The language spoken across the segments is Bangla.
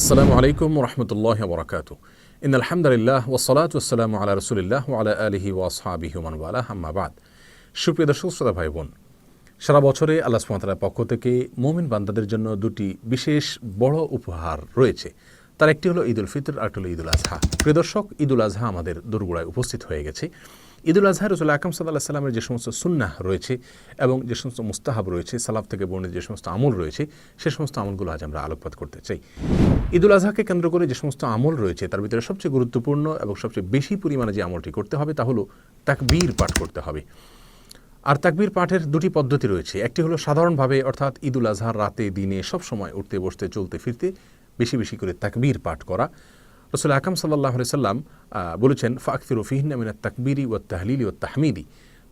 আসসালামু আলাইকুম রহমতুল্লাহ বরকাত ইন আলহামদুলিল্লাহ ওসলাত ওসালাম আলা রসুলিল্লাহ আলা আলহি ওয়াসহাবিহি ওয়ালা হাম্মাবাদ সুপ্রিয় দর্শক, শ্রোতা ভাই বোন সারা বছরে আল্লাহ সুমাতার পক্ষ থেকে মোমিন বান্দাদের জন্য দুটি বিশেষ বড় উপহার রয়েছে। তার একটি হলো ঈদুল ফিতর আর একটি হলো ঈদুল আজহা। প্রিয় দর্শক, ঈদুল আজহা আমাদের দোরগোড়ায় উপস্থিত হয়ে গেছে। ঈদুল আজহা রসুল আকাম সাল্লাহ সাল্লামের যে সমস্ত সুন্নাহ রয়েছে এবং যে সমস্ত মুস্তাহাব রয়েছে, সালাফ থেকে বর্ণিত যে সমস্ত আমল রয়েছে, সে সমস্ত আমলগুলো আজ আমরা আলোকপাত করতে চাই। ঈদুল আজহাকে কেন্দ্র করে যে সমস্ত আমল রয়েছে, তার ভিতরে সবচেয়ে গুরুত্বপূর্ণ এবং সবচেয়ে বেশি পরিমাণে যে আমলটি করতে হবে তা হলো তাকবীর পাঠ করতে হবে। আর তাকবীর পাঠের দুটি পদ্ধতি রয়েছে। একটি হলো সাধারণভাবে অর্থাৎ ঈদুল আজহার রাতে দিনে সব সময় উঠতে, বসতে, চলতে, ফিরতে বেশি বেশি করে তাকবীর পাঠ করা। রসুল আকাম সাল্লাহ সাল্লাম বলেছেন, ফাকফির ফিহিনা মিনা তাকবিরি ও তাহলিলি ও তাহমিদি।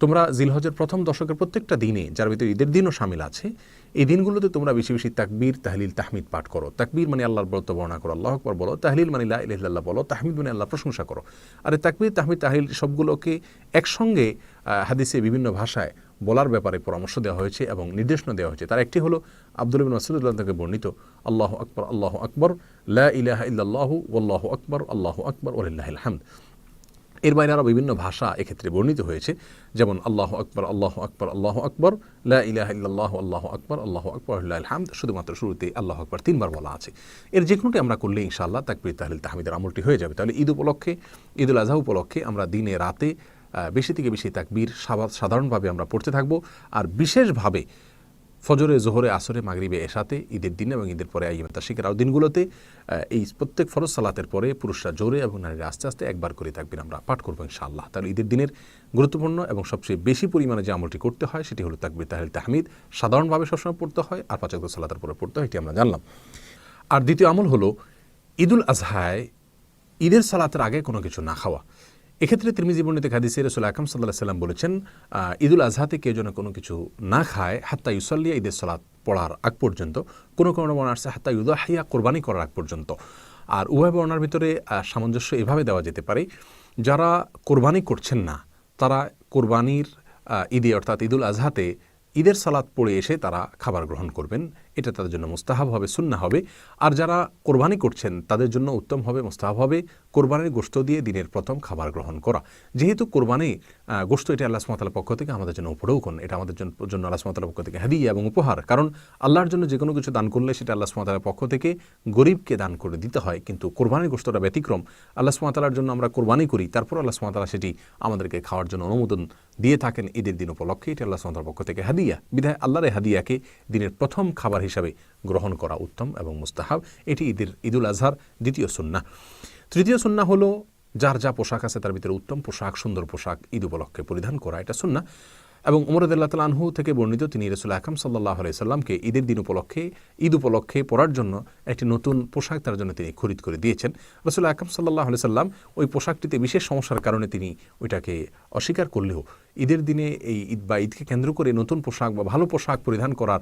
তোমরা জিলহজের প্রথম দশকের প্রত্যেকটা দিনে, যার ভিতরে ঈদের দিনও সামিল আছে, এই দিনগুলোতে তোমরা বেশি বেশি তাকবীর, তাহলিল, তাহমিদ পাঠ করো। তাকবীর মানে আল্লাহর ব্রত বর্ণনা করো, আল্লাহ আকবর বলো। তাহলিল মানে ইল্লাহ বলো। তাহমিদ মানে আল্লাহ প্রশংসা করো। আর এই তাকবীর, তাহমিদ, তাহলিল সবগুলোকে একসঙ্গে হাদিসে বিভিন্ন ভাষায় বলার ব্যাপারে পরামর্শ দেওয়া হয়েছে এবং নির্দেশনা দেওয়া হয়েছে। তার একটি হলো আব্দুল বিন মাসুদুল্লাহ থেকে বর্ণিত, আল্লাহ আকবর আল্লাহ আকবর, লা ইলাহা ইল্লাল্লাহু, ওয়াল্লাহ আকবর, আল্লাহ আকবর ওলিল্লাহ হামদ। এর বাইরে আরও বিভিন্ন ভাষা এক্ষেত্রে বর্ণিত হয়েছে, যেমন, আল্লাহ আকবর আল্লাহ আকবর আল্লাহ আকবর, লা ইলাহ ইল্লাল্লাহ, আল্লাহ আকবর আল্লাহ আকবর আল্লাহ হামদ, শুধুমাত্র শুরুতে আল্লাহ আকবর তিনবার বলা আছে। এর যে কোনোটি আমরা করলে ইনশাআল্লাহ তাকবির তাহলিল তাহমিদের আমলটি হয়ে যাবে। তাহলে ঈদ উপলক্ষে, ঈদুল আজহা উপলক্ষে আমরা দিনে রাতে বেশি থেকে বেশি তাকবীর সাধারণভাবে আমরা পড়তে থাকব। আর বিশেষভাবে ফজরে, জোহরে, আসরে, মাগরিবে এসাতে ঈদের দিন এবং ঈদের পরে আইম তাশিকের আরও দিনগুলোতে এই প্রত্যেক ফরজ সালাতের পরে পুরুষরা জোরে এবং নারীরা আস্তে আস্তে একবার করে থাকবেন আমরা পাঠ করব ইনশাআল্লাহ। তাহলে ঈদের দিনের গুরুত্বপূর্ণ এবং সবচেয়ে বেশি পরিমাণে যে আমলটি করতে হয় সেটি হলো তাকবির তাহলিল তাহমিদ। সাধারণভাবে সবসময় পড়তে হয়, আর পাঁচ সালাতের পরে পড়তে হয়, এটি আমরা জানলাম। আর দ্বিতীয় আমল হলো ঈদুল আজহায়, ঈদের সালাতের আগে কোনো কিছু না খাওয়া। এক্ষেত্রে তিরমিজি বর্ণিত হাদিসে রসুল আকাম সাল্লাহ সাল্লাম বলেছেন ঈদুল আজহাতে কেউ যেন কোনো কিছু না খায়, হাত্তা ইউসাল্লিয়া ঈদের সালাত পড়ার আগ পর্যন্ত, কোনো কোনো বর্ণা আসছে হাত্তা ইউদাহিয়া, কোরবানি করার আগ পর্যন্ত। আর উভয় বর্ণার ভিতরে সামঞ্জস্য এভাবে দেওয়া যেতে পারে, যারা কোরবানি করছেন না, তারা কোরবানির ঈদে অর্থাৎ ঈদুল আজহাতে ঈদের সালাত পড়ে এসে তারা খাবার গ্রহণ করবেন। এটা তাদের জন্য মুস্তাহাব হবে সুন্না হবে। আর যারা কোরবানি করছেন, তাদের জন্য উত্তম হবে, মুস্তাহাব হবে। কোরবানির গোস্ত দিয়ে দিনের প্রথম খাবার গ্রহণ করা। যেহেতু কোরবানি গোস্ত এটা আল্লাহ সুমাতার পক্ষ থেকে আমাদের জন্য উপরৌকন এটা আমাদের জন্য আল্লাহ সুমাতার পক্ষ থেকে হাদিয়া এবং উপহার। কারণ আল্লাহর জন্য যে কোনো কিছু দান করলে সেটা আল্লাহ সুমাতার পক্ষ থেকে গরিবকে দান করে দিতে হয়। কিন্তু কোরবানির গোস্তটা ব্যতিক্রম। আল্লাহ সুমাতালার জন্য আমরা কোরবানি করি, তারপর আল্লাহ সুমাতালা সেটি আমাদেরকে খাওয়ার জন্য অনুমোদন দিয়ে থাকেন ঈদের দিন উপলক্ষে। এটা আল্লাহ সুমাতার পক্ষ থেকে হাদিয়া। বিধায় আল্লাহর হাদিয়াকে দিনের প্রথম খাবার হিসাবে গ্রহণ করা উত্তম এবং মুস্তাহাব। এটি ঈদের, ঈদুল আজহার দ্বিতীয় সুন্না তৃতীয় সুন্না হলো যার যা পোশাক আছে তার ভিতরে উত্তম পোশাক, সুন্দর পোশাক ঈদ উপলক্ষে পরিধান করা। এটা সুন্না এবং উমরদুল্লাহ তালাহু থেকে বর্ণিত তিনি রসুল আকাম সাল্লাহ আলাইসাল্লামকে ঈদের দিন উপলক্ষে, ঈদ উপলক্ষে পরার জন্য একটি নতুন পোশাক তার জন্য তিনি খরিদ করে দিয়েছেন। রসুল আকাম সাল্লাহ আলাইসাল্লাম ওই পোশাকটিতে বিশেষ সমস্যার কারণে তিনি ওইটাকে অস্বীকার করলেও ঈদের দিনে এই ঈদ বা ঈদকে কেন্দ্র করে নতুন পোশাক বা ভালো পোশাক পরিধান করার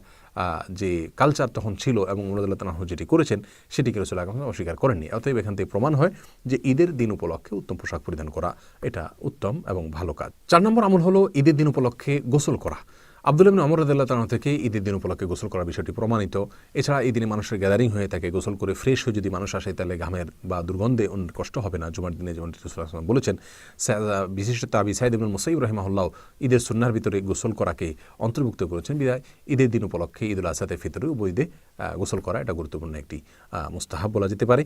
যে কালচার তখন ছিল এবং মুরাদুল্লাহ তালাহ যেটি করেছেন, সেটিকে রসুল আকরম অস্বীকার করেননি। অতএব এখান থেকে প্রমাণ হয় যে ঈদের দিন উপলক্ষে উত্তম পোশাক পরিধান করা এটা উত্তম এবং ভালো কাজ। চার নম্বর আমল হলো ঈদের দিন উপলক্ষে গোসল করা। আব্দুল ইবিন অমর রদুল্লাহ তালা থেকে ঈদের দিন উপলক্ষে গোসল করার বিষয়টি প্রমাণিত। এছাড়া এই দিনে মানুষের গ্যাদারিং হয়ে থাকে, গোসল করে ফ্রেশ হয়ে যদি মানুষ আসে তাহলে ঘামের বা দুর্গন্ধে অন্য কষ্ট হবে না। জুমার দিনে যেমন বলেছেন বিশিষ্ট তাবি সাইদ ইবিন মুসাইব রহমাহুল্লাহ ঈদের সুন্নার ভিতরে গোসল করাকে অন্তর্ভুক্ত করেছেন। বিদায়, ঈদের দিন উপলক্ষে ঈদুল আসাদের ভিতরে বইদে গোসল করা এটা গুরুত্বপূর্ণ একটি মুস্তাহাব বলা যেতে পারে।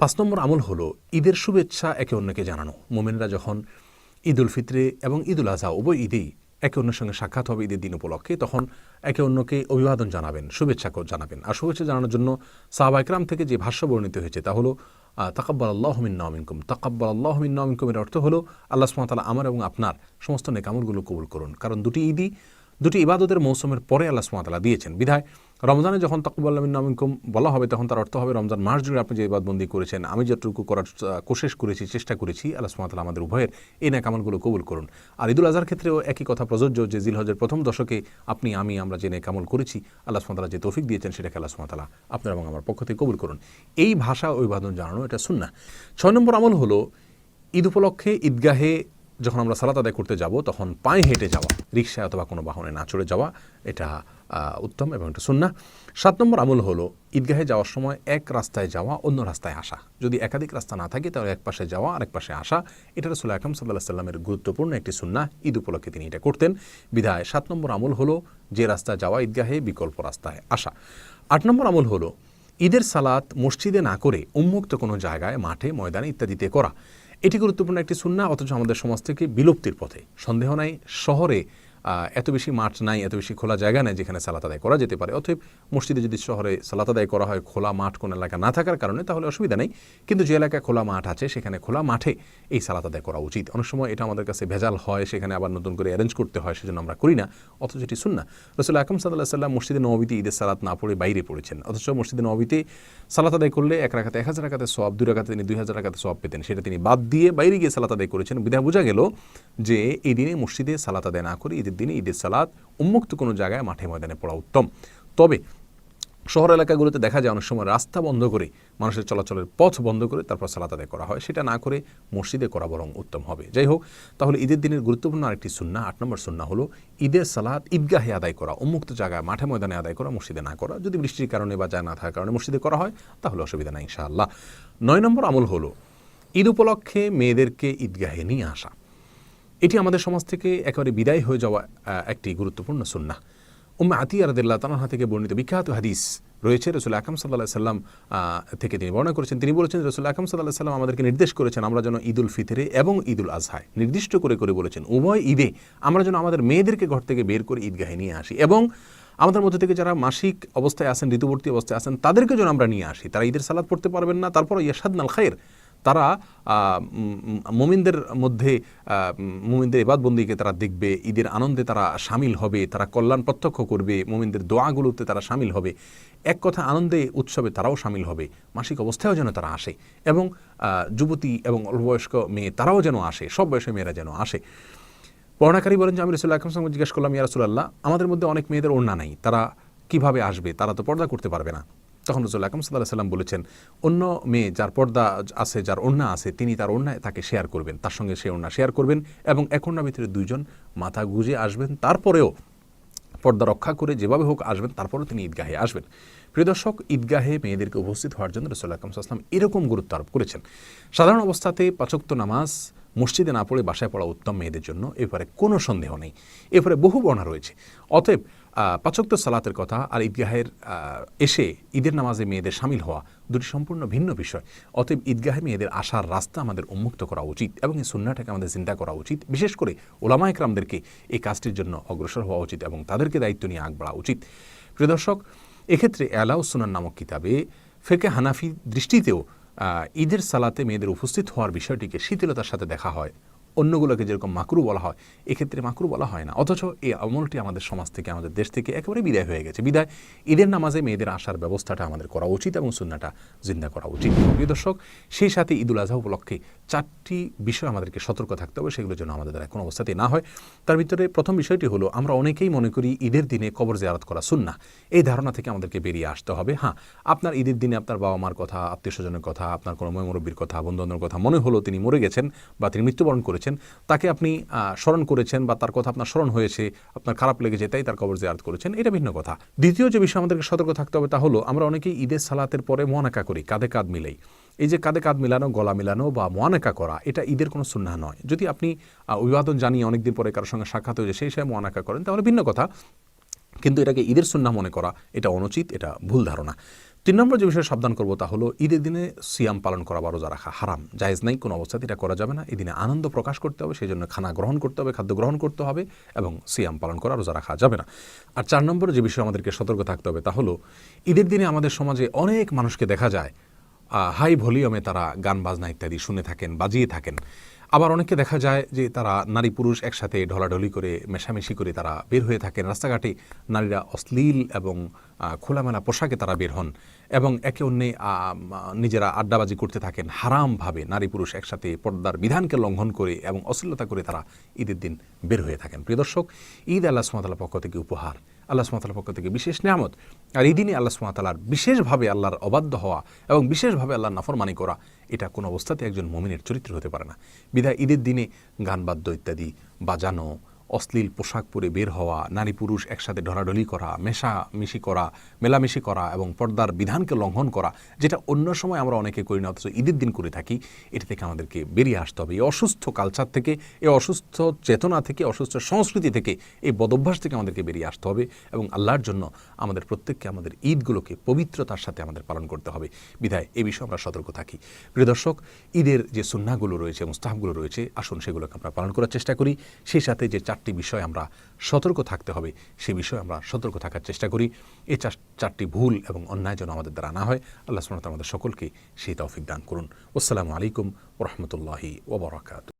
পাঁচ নম্বর আমল হলো ঈদের শুভেচ্ছা একে অন্যকে জানানো। মোমেনরা যখন ঈদ উল ফিতরে এবং ঈদুল আজহা উভয় ঈদেই একে অন্যের সঙ্গে সাক্ষাৎ হবে ঈদের দিন উপলক্ষে, তখন একে অন্যকে অভিবাদন জানাবেন, শুভেচ্ছা জানাবেন। আর শুভেচ্ছা জানানোর জন্য সাহবাইকরাম থেকে যে ভাষ্য বর্ণিত হয়েছে, তা হলো তাকাব্বাল আল্লাহমিন নামিনকুম তাকাব্বাল আল্লাহমিন নামিনকুমের অর্থ হলো, আল্লাহ সুমতালা আমার এবং আপনার সমস্ত নেকামলগুলো কবুল করুন। কারণ দুটি ঈদই, দুটি ইবাদতের মৌসুমের পরে আল্লাহ সুমাতালা দিয়েছেন। বিধায় রমজানে যখন তাকুবাল্লামিন নামিনকুম বলা হবে, তখন তার অর্থ হবে রমজান মাস জুড়ে আপনি যে ইবাদবন্দি করেছেন, আমি যতটুকু করার কোশেষ করেছি, চেষ্টা করেছি, আল্লাহ সুমাতালা আমাদের উভয়ের এই নেকামলগুলো কবুল করুন। আর ঈদুল আজহার ক্ষেত্রেও একই কথা প্রযোজ্য যে, জিলহজের প্রথম দশকে আপনি, আমি, আমরা যে নেকামল করেছি, আল্লাহ সুমাতালা যে তৌফিক দিয়েছেন, সেটাকে আল্লাহ সুমাতালা আপনার এবং আমার পক্ষ থেকে কবুল করুন। এই ভাষা ও ইবাদন জানানো, এটা শুননা ছয় নম্বর আমল হলো ঈদ উপলক্ষে ঈদগাহে যখন আমরা সালাত আদায় করতে যাব, তখন পায়ে হেঁটে যাওয়া রিক্সায় অথবা কোনো বাহনে না চড়ে যাওয়া, এটা উত্তম এবং এটা সুন্না সাত নম্বর আমল হলো ঈদগাহে যাওয়ার সময় এক রাস্তায় যাওয়া, অন্য রাস্তায় আসা। যদি একাধিক রাস্তা না থাকে, তাহলে এক পাশে যাওয়া, আরেক পাশে আসা। এটা রসুল আকরম সাল্লাহ সাল্লামের গুরুত্বপূর্ণ একটি সুন্না ঈদ উপলক্ষে তিনি এটা করতেন। বিধায় সাত নম্বর আমল হলো যে রাস্তায় যাওয়া, ঈদগাহে বিকল্প রাস্তায় আসা। আট নম্বর আমল হলো ঈদের সালাত মসজিদে না করে উন্মুক্ত কোনো জায়গায়, মাঠে, ময়দানে ইত্যাদিতে করা। এটি গুরুত্বপূর্ণ একটি সুন্না অথচ আমাদের সমাজ থেকে বিলুপ্তির পথে। সন্দেহ নাই শহরে এত বেশি মাঠ নাই, এত বেশি খোলা জায়গা নেই যেখানে সালাত আদায় করা যেতে পারে। অতএব মসজিদে যদি শহরে সালাত আদায় করা হয়, খোলা মাঠ কোনো এলাকা না থাকার কারণে, তাহলে অসুবিধা নেই। কিন্তু যে এলাকায় খোলা মাঠ আছে, সেখানে খোলা মাঠে এই সালাত আদায় করা উচিত। অনেক সময় এটা আমাদের কাছে ভেজাল হয়, সেখানে আবার নতুন করে অ্যারেঞ্জ করতে হয়, সেজন্য আমরা করি না। অথচ এটি শুন না রসুল আকরম সাল্লাহ সাল্লাম মসজিদে নবীতে ঈদের সালাত না পড়ে বাইরে পড়েছেন। অথচ মসজিদে নবীতে সালাত আদায় করলে এক রাখাতে এক হাজার রাখাতে সব দুই রাখাতে তিনি দুই হাজার রাখাতে সব পেতেন। সেটা তিনি বাদ দিয়ে বাইরে গিয়ে সালাত আদায় করেছেন। বিধায় বোঝা গেল যে এই দিনে মসজিদে সালাত আদায় না করে ঈদের দিনে ঈদের সালাদ উন্মুক্ত কোনো জায়গায় মাঠে ময়দানে পড়া উত্তম। তবে শহর এলাকাগুলোতে দেখা যায় অনেক সময় রাস্তা বন্ধ করে মানুষের চলাচলের পথ বন্ধ করে তারপর সালাত আদায় করা হয়। সেটা না করে মসজিদে করা বরং উত্তম হবে। যাই হোক, তাহলে ঈদের দিনের গুরুত্বপূর্ণ আরেকটি সুন্না আট নম্বর সুন্না হলো ঈদের সালাত ঈদগাহে আদায় করা, উন্মুক্ত জায়গায় মাঠে ময়দানে আদায় করা, মসজিদে না করা। যদি বৃষ্টির কারণে বা যায় না থাকার কারণে মসজিদে করা হয়, তাহলে অসুবিধা নাই ইনশাআল্লাহ। নয় নম্বর আমল হলো ঈদ উপলক্ষে মেয়েদেরকে ঈদগাহে নিয়ে আসা। এটি আমাদের সমাজ থেকে একেবারে বিদায় হয়ে যাওয়া একটি গুরুত্বপূর্ণ সুন্না উম্মা আতিয়া রদুল্লাহ তালাহা থেকে বর্ণিত বিখ্যাত হাদিস রয়েছে, রসুল আকাম সাল্লাহ সাল্লাম থেকে তিনি বর্ণনা করেছেন। তিনি বলেছেন, রসুল আকাম সাল্লাহ সাল্লাম আমাদেরকে নির্দেশ করেছেন, আমরা যেন ঈদ উল ফিতরে এবং ঈদ উল আজহায় নির্দিষ্ট করে করে বলেছেন, উভয় ঈদে আমরা যেন আমাদের মেয়েদেরকে ঘর থেকে বের করে ঈদগাহে নিয়ে আসি এবং আমাদের মধ্যে থেকে যারা মাসিক অবস্থায় আছেন, ঋতুবর্তী অবস্থায় আছেন, তাদেরকে যেন আমরা নিয়ে আসি। তারা ঈদের সালাদ পড়তে পারবেন না তারপর ইয়াসাদ নাল খায়ের তারা মুমিনদের মধ্যে উম, এবাদবন্দিকে তারা দেখবে ঈদের আনন্দে তারা সামিল হবে তারা কল্যাণ প্রত্যক্ষ করবে মুমিনদের দোয়াগুলোতে তারা সামিল হবে। এক কথা আনন্দে উৎসবে তারাও সামিল হবে। মাসিক অবস্থায়ও যেন তারা আসে এবং যুবতী এবং অল্পবয়স্ক মেয়ে তারাও যেন আসে সব বয়সের মেয়েরা যেন আসে। বর্ণাকারী বলেন যে আমি রসুল্লাহ আকরম সঙ্গে জিজ্ঞেস করলাম ইয়া রসুল্লাহ আমাদের মধ্যে অনেক মেয়েদের ওড়না নাই তারা কীভাবে আসবে? তারা তো পর্দা করতে পারবে না। তখন রসুল্লাহ আকরম সাল্লাহ সাল্লাম বলেছেন, অন্য মেয়ে যার পর্দা আছে, যার ওড়না আছে, তিনি তার ওড়নায় তাকে শেয়ার করবেন, তার সঙ্গে সে ওড়না শেয়ার করবেন এবং এক ওড়নার ভিতরে দুইজন মাথা গুজে আসবেন, তারপরেও পর্দা রক্ষা করে যেভাবে হোক আসবেন, তারপরেও তিনি ঈদগাহে আসবেন। প্রিয় দর্শক, ঈদগাহে মেয়েদেরকে উপস্থিত হওয়ার জন্য রসুল্লাহ আকরম সাল্লাম এরকম গুরুত্ব আরোপ করেছেন। সাধারণ অবস্থাতে পাচক্ত নামাজ মসজিদে না পড়ে বাসায় পড়া উত্তম মেয়েদের জন্য এবারে কোনো সন্দেহ নেই। এরপরে বহু বর্ণা রয়েছে। অতএব পাচক্ত সালাতের কথা আর ঈদগাহের এসে ঈদের নামাজে মেয়েদের সামিল হওয়া দুটি সম্পূর্ণ ভিন্ন বিষয়। অতএব ঈদগাহে মেয়েদের আসার রাস্তা আমাদের উন্মুক্ত করা উচিত এবং এই সুন্নাটাকে আমাদের চিন্তা করা উচিত। বিশেষ করে ওলামা একরামদেরকে এই কাজটির জন্য অগ্রসর হওয়া উচিত এবং তাদেরকে দায়িত্ব নিয়ে আগ বাড়া উচিত। প্রিয় দর্শক, এক্ষেত্রে অ্যালাউ সুনান নামক কিতাবে ফেকে হানাফি দৃষ্টিতেও ঈদের সালাতে মেয়েদের উপস্থিত হওয়ার বিষয়টিকে শিথিলতার সাথে দেখা হয়। অন্যগুলোকে যেরকম মাকরু বলা হয়, এক্ষেত্রে মাকরু বলা হয় না। অথচ এই আমলটি আমাদের সমাজ থেকে, আমাদের দেশ থেকে একেবারে বিদায় হয়ে গেছে। বিদায় ঈদের নামাজে মেয়েদের আসার ব্যবস্থাটা আমাদের করা উচিত এবং সুন্নাটা জিন্দা করা উচিত। প্রিয় দর্শক, সেই সাথে ঈদুল আজহা উপলক্ষে চারটি বিষয় আমাদেরকে সতর্ক থাকতে হবে সেগুলোর জন্য আমাদের দ্বারা কোনো অবস্থাতেই না হয়। তার ভিতরে প্রথম বিষয়টি হলো, আমরা অনেকেই মনে করি ঈদের দিনে কবর জিয়ারত করা সুন্না এই ধারণা থেকে আমাদেরকে বেরিয়ে আসতে হবে। হ্যাঁ আপনার ঈদের দিনে আপনার বাবা মার কথা আত্মীয় স্বজনের কথা, আপনার কোনো মুরব্বীর কথা, বন্ধুবান্ধবের কথা মনে হলো তিনি মরে গেছেন বা তিনি মৃত্যুবরণ করেছেন। তাকে আপনি স্মরণ করেছেন বা তার কথা আপনার স্মরণ হয়েছে, আপনার খারাপ লেগেছে তাই তার কবর জিয়ারত করেছেন, এটা ভিন্ন কথা। দ্বিতীয় যে বিষয় আমাদেরকে সতর্ক থাকতে হবে তা হলো, আমরা অনেকেই ঈদের সালাতের পরে মোয়ানাকা করি, কাঁধে কাঁধ মিলেই। এই যে কাঁধে কাঁধ মিলানো, গলা মিলানো বা মোয়ানাকা করা, এটা ঈদের কোনো সুন্না নয়। যদি আপনি অভিবাদন জানিয়ে অনেকদিন পরে কারোর সঙ্গে সাক্ষাৎ হয়েছে সেই সময় মোয়ানাকা করেন, তাহলে ভিন্ন কথা। কিন্তু এটাকে ঈদের সুন্না মনে করা, এটা অনুচিত, এটা ভুল ধারণা। তিন নম্বর যে বিষয়ে সাবধান করব তা হলো, ঈদের দিনে সিয়াম পালন করা বা রোজা রাখা হারাম। জায়েজ নাই, কোনো অবস্থাতে এটা করা যাবে না। এই দিনে আনন্দ প্রকাশ করতে হবে, সেই জন্য খানা গ্রহণ করতে হবে, খাদ্য গ্রহণ করতে হবে এবং সিয়াম পালন করা, রোজা রাখা যাবে না। আর চার নম্বর যে বিষয়ে আমাদেরকে সতর্ক থাকতে হবে তা হলো, ঈদের দিনে আমাদের সমাজে অনেক মানুষকে দেখা যায় হাই ভলিউমে তারা গান বাজনা ইত্যাদি শুনে থাকেন, বাজিয়ে থাকেন। আবার অনেকে দেখা যায় যে তারা নারী পুরুষ একসাথে ঢলাঢলি করে, মেশামেশি করে তারা বের হয়ে থাকেন রাস্তাঘাটে নারীরা অশ্লীল এবং খোলামেলা পোশাকে তারা বের হন এবং একে অন্যে নিজেরা আড্ডাবাজি করতে থাকেন। হারামভাবে নারী পুরুষ একসাথে পর্দার বিধানকে লঙ্ঘন করে এবং অশ্লীলতা করে তারা ঈদের দিন বের হয়ে থাকেন। প্রিয় দর্শক, ঈদ আল্লাহ সুমাতার পক্ষ থেকে উপহার। আল্লাহ সুমাতালার পক্ষ থেকে বিশেষ নিয়ামত। আর এই দিনই আল্লাহ সুমাতালার বিশেষভাবে আল্লাহর অবাধ্য হওয়া এবং বিশেষভাবে আল্লাহর নাফরমানি করা, এটা কোনো অবস্থাতে একজন মমিনের চরিত্র হতে পারে না। বিধায় ঈদের দিনে গান বাদ্য ইত্যাদি বাজানো অশ্লীল পোশাক পরে বের হওয়া, নারী পুরুষ একসাথে ঢলাঢলি করা মেশামেশি করা, মেলামেশি করা এবং পর্দার বিধানকে লঙ্ঘন করা, যেটা অন্য সময় আমরা অনেকে করি না, অথচ ঈদের দিন করে থাকি, এটা থেকে আমাদেরকে বেরিয়ে আসতে হবে। এই অসুস্থ কালচার থেকে, এই অসুস্থ চেতনা থেকে, অসুস্থ সংস্কৃতি থেকে, এই বদভ্যাস থেকে আমাদেরকে বেরিয়ে আসতে হবে এবং আল্লাহর জন্য আমাদের প্রত্যেককে আমাদের ঈদগুলোকে পবিত্রতার সাথে আমাদের পালন করতে হবে। বিধায় এ বিষয়ে আমরা সতর্ক থাকি। প্রিয় দর্শক, ঈদের যে সুন্নাগুলো রয়েছে, মুস্তাহাবগুলো রয়েছে, আসুন সেগুলোকে আমরা পালন করার চেষ্টা করি। সেই সাথে যে চারটি বিষয় আমরা সতর্ক থাকতে হবে, সে বিষয়ে আমরা সতর্ক থাকার চেষ্টা করি। এই চার- চারটি ভুল এবং অন্যায় যেন আমাদের দ্বারা না হয়, আল্লাহ সুবহানাহু আমাদের সকলকে সেই তৌফিক দান করুন। আসসালামু আলাইকুম রহমতুল্লাহি ওবরাকাত